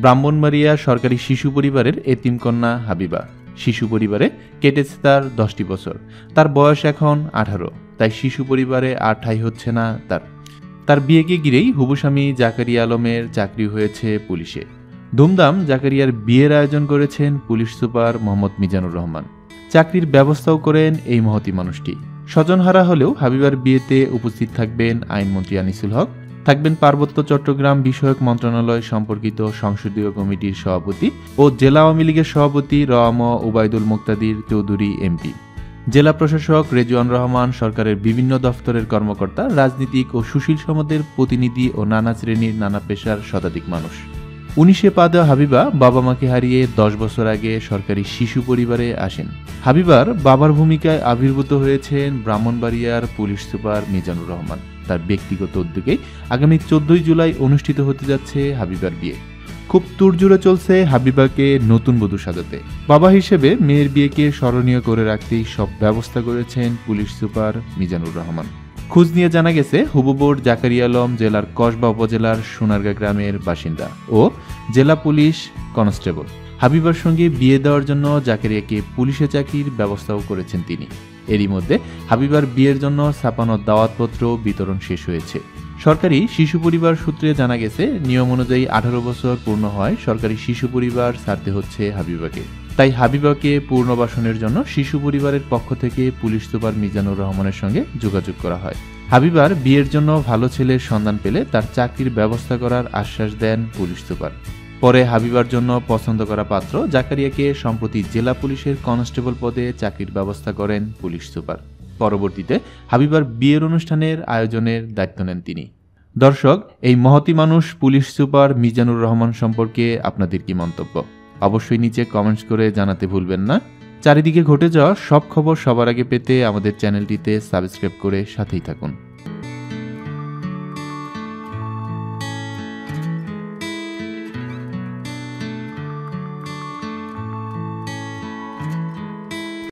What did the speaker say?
ব্রাহ্মণবাড়িয়া সরকারি শিশু পরিবারের এতিমকন্যা হাবিবা। শিশু পরিবারে কেটেছে তার দশটি বছর। তার বয়স এখন আঠারো, তাই শিশু পরিবারে আর ঠাই হচ্ছে না তার। তার বিয়েকে ঘিরেই হুবুস্বামী জাকারিয়া আলমের চাকরি হয়েছে পুলিশে। ধুমধাম জাকারিয়ার বিয়ের আয়োজন করেছেন পুলিশ সুপার মোহাম্মদ মিজানুর রহমান। চাকরির ব্যবস্থাও করেন এই মহতি মানুষটি। স্বজনহারা হলেও হাবিবার বিয়েতে উপস্থিত থাকবেন আইনমন্ত্রী আনিসুল হক থাকবেন পার্বত্য চট্টগ্রাম বিষয়ক মন্ত্রণালয় সম্পর্কিত সংসদীয় কমিটির সভাপতি ও জেলা আওয়ামী লীগের সভাপতি রম ওবায়দুল মুক্তাদির চৌধুরী এমপি। জেলা প্রশাসক রেজওয়ান রহমান, সরকারের বিভিন্ন দফতরের কর্মকর্তা, রাজনীতিক ও সুশীল সমাজের প্রতিনিধি ও নানা শ্রেণির নানা পেশার শতাধিক মানুষ। উনিশে পা দেওয়া হাবিবা বাবা মাকে হারিয়ে দশ বছর আগে সরকারি শিশু পরিবারে আসেন। হাবিবার বাবার ভূমিকায় আবির্ভূত হয়েছেন ব্রাহ্মণবাড়িয়ার পুলিশ সুপার মিজানুর রহমান। তার ব্যক্তিগত উদ্যোগে আগামী চোদ্দই জুলাই অনুষ্ঠিত হতে যাচ্ছে হাবিবার বিয়ে। খুব তুড়জুড়ে চলছে হাবিবাকে নতুন বধূ সাজাতে। বাবা হিসেবে মেয়ের বিয়েকে স্মরণীয় করে রাখতেই সব ব্যবস্থা করেছেন পুলিশ সুপার মিজানুর রহমান। খোঁজ নিয়ে জানা গেছে হুবুবোর জাকারিয়া আলম জেলার কসবা উপজেলার সোনারগা গ্রামের বাসিন্দা ও জেলা পুলিশ কনস্টেবল। হাবিবার সঙ্গে বিয়ে দেওয়ার জন্য জাকেরিয়াকে পুলিশে চাকরির ব্যবস্থাও করেছেন তিনি। এরই মধ্যে হাবিবার বিয়ের জন্য ছাপানো দাওয়াতপত্র বিতরণ শেষ হয়েছে। সরকারি শিশু পরিবার সূত্রে জানা গেছে, নিয়ম অনুযায়ী আঠারো বছর পূর্ণ হয় সরকারি শিশু পরিবার ছাড়তে হচ্ছে হাবিবাকে। তাই হাবিবাকে পুনর্বাসনের জন্য শিশু পরিবারের পক্ষ থেকে পুলিশ সুপার মিজানুর রহমানের সঙ্গে যোগাযোগ করা হয়। হাবিবার বিয়ের জন্য ভালো ছেলের সন্ধান পেলে তার চাকরির ব্যবস্থা করার আশ্বাস দেন পুলিশ সুপার। পরে হাবিবার জন্য পছন্দ করা পাত্র জাকারিয়াকে সম্প্রতি জেলা পুলিশের কনস্টেবল পদে চাকরির ব্যবস্থা করেন পুলিশ সুপার। পরবর্তীতে হাবিবার বিয়ের অনুষ্ঠানের আয়োজনের দায়িত্ব নেন তিনি। দর্শক, এই মহতি মানুষ পুলিশ সুপার মিজানুর রহমান সম্পর্কে আপনাদের কি মন্তব্য? অবশ্যই নিচে কমেন্টস করে জানাতে ভুলবেন না। চারিদিকে ঘটে যাওয়া সব খবর সবার আগে পেতে আমাদের চ্যানেলটিতে সাবস্ক্রাইব করে সাথেই থাকুন।